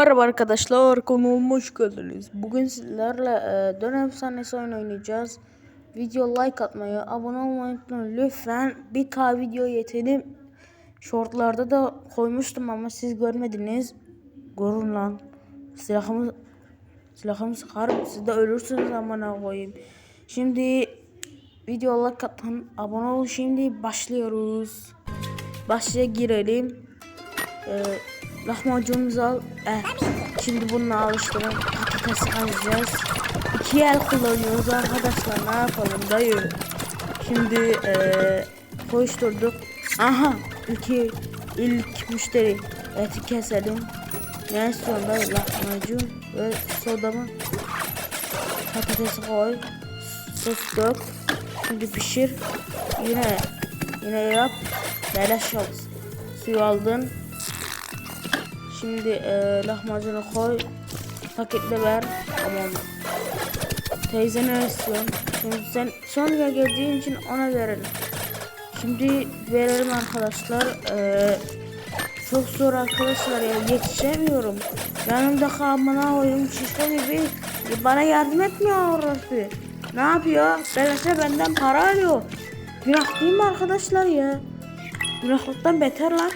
Merhaba arkadaşlar, kanalıma hoş geldiniz. Bugün sizlerle e, dönem efsanesi oyun oynayacağız. Video like atmayı, abone olmayı unutmayın lütfen. Bir K video yetelim. Shortlarda da koymuştum ama siz görmediniz. Görün lan. Silahımı silahımı sıkarım. Siz de ölürsünüz amına koyayım. Şimdi video like atın, abone olun. Şimdi başlıyoruz. Başlığa girelim. Ee, lahmacunumuzu al. Eh, şimdi bununla alıştırın. Patates alacağız. İki el kullanıyoruz arkadaşlar. Ne yapalım dayı? Şimdi ee, koşturduk. Aha iki ilk müşteri. Eti keselim. Ne istiyorsun dayı? Lahmacun ve sodamı. Patatesi koy. Sos dök. Şimdi pişir. Yine yine yap. Beleş yap. Suyu aldın. Şimdi e, lahmacunu koy. Paketle ver. Tamam. Teyze ne? Şimdi sen sonra geldiğin için ona verelim. Şimdi verelim arkadaşlar. E, çok zor arkadaşlar ya yetişemiyorum. Yanımda kamına oyun şişko gibi bana yardım etmiyor orası. Ne yapıyor? Beleşe benden para alıyor. Günah değil mi arkadaşlar ya? Günahlıktan beter lan.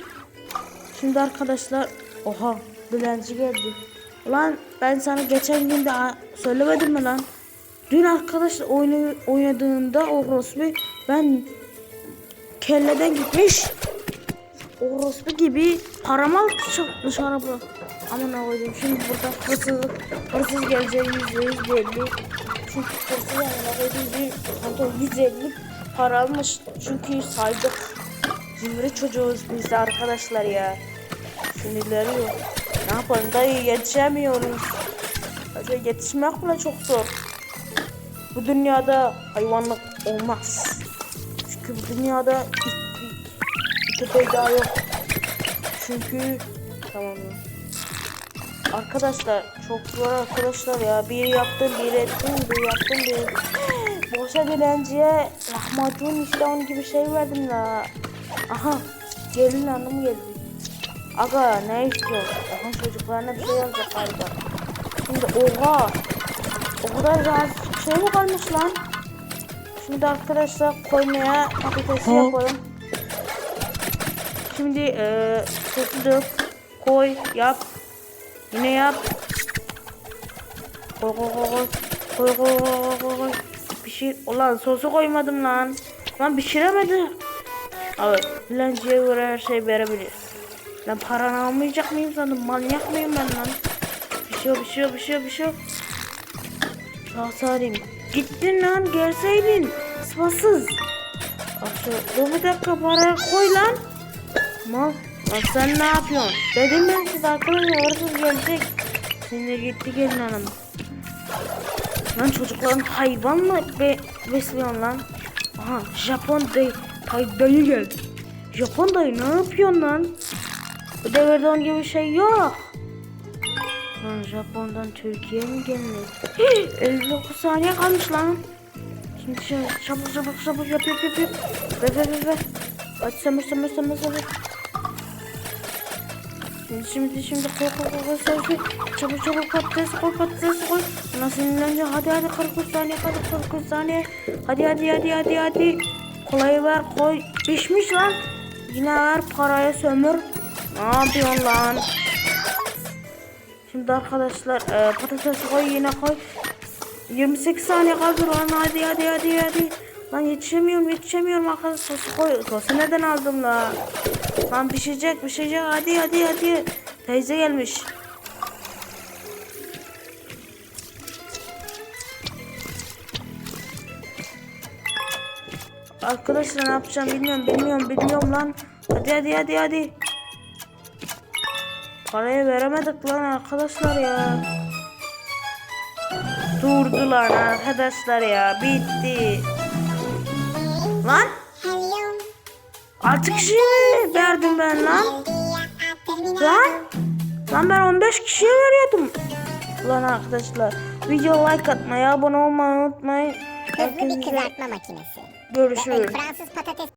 Şimdi arkadaşlar oha dilenci geldi. Ulan ben sana geçen gün de söylemedim mi lan? Dün arkadaşlar oyunu oynadığında o Rosby ben kelleden gitmiş. O Rosby gibi paramı alıp dışarı- dışarı bırak. Aman Allah'ım şimdi burada hırsız, hırsız geleceği yüzde yüz belli. Çünkü hırsız yanına koyduğum bir pantolon 150 para almış. Çünkü saydık. Cimri çocuğuz biz arkadaşlar ya. Sinirleri yok. Ne yapalım dayı yetişemiyoruz. Hadi yetişmek bile çok zor. Bu dünyada hayvanlık olmaz. Çünkü bu dünyada iki köpek daha yok. Çünkü tamam mı? Arkadaşlar çok zor arkadaşlar ya. Bir yaptım, bir ettim, bir yaptım, bir... Boşa dilenciye lahmacun işte onun gibi şey verdim la. Aha gelin hanım geldi. Aga ne istiyor? Bakın çocuklarına bir şey alacak galiba. Şimdi oha. O kadar rahat şey mi kalmış lan? Şimdi arkadaşlar koymaya patatesi Ha? yapalım. Şimdi eee sosu dök. Koy yap. Yine yap. Koy koy koy koy. Koy koy koy koy koy. Pişir. Ulan sosu koymadım lan. Lan pişiremedi. Evet. Dilenciye göre her şey verebilir. Ben paranı almayacak mıyım sandım? Manyak mıyım ben lan? Bir şey yok, bir şey yok, bir şey yok, bir şey yok. Sağ salim. Gittin lan gelseydin. Sıfasız. Dur bir dakika parayı koy lan. Mal. Lan sen ne yapıyorsun? Dedim ben size arkadaşlar hırsız gelecek. Şimdi gitti gelin hanım. Lan çocukların hayvan mı be besliyorsun lan? Aha Japon dayı, dayı, dayı geldi. Japon dayı ne yapıyorsun lan? Bu devirde onun gibi şey yok. Lan Japon'dan Türkiye'ye mi gelmiş? 59 saniye kalmış lan. Şimdi şey, çabuk çabuk çabuk yap yap yap yap. Ver ver ver ver. Aç samır samır samır samır. Şimdi şimdi şimdi koy koy koy koy koy. Çabuk çabuk patates koy patates koy. Lan sinirlenince hadi hadi 43 saniye hadi 43 saniye. Hadi hadi hadi hadi hadi. Kolayı ver koy. Pişmiş lan. Yine ver paraya sömür. Ne yapıyorsun lan? Şimdi arkadaşlar e, patates koy yine koy. 28 saniye kaldı lan hadi hadi hadi hadi. Lan yetişemiyorum yetişemiyorum arkadaşlar sosu koy. Sosu neden aldım la? Lan pişecek pişecek hadi hadi hadi. Teyze gelmiş. Arkadaşlar ne yapacağım bilmiyorum bilmiyorum bilmiyorum lan. Hadi hadi hadi hadi. Parayı veremedik lan arkadaşlar ya. Durdular arkadaşlar ya bitti. Lan altı kişiye mi verdim ben lan? Lan lan ben 15 kişiye veriyordum. Lan arkadaşlar video like atmayı abone olmayı unutmayın. Hızlı bir kızartma makinesi. görüşürüz. Fransız patates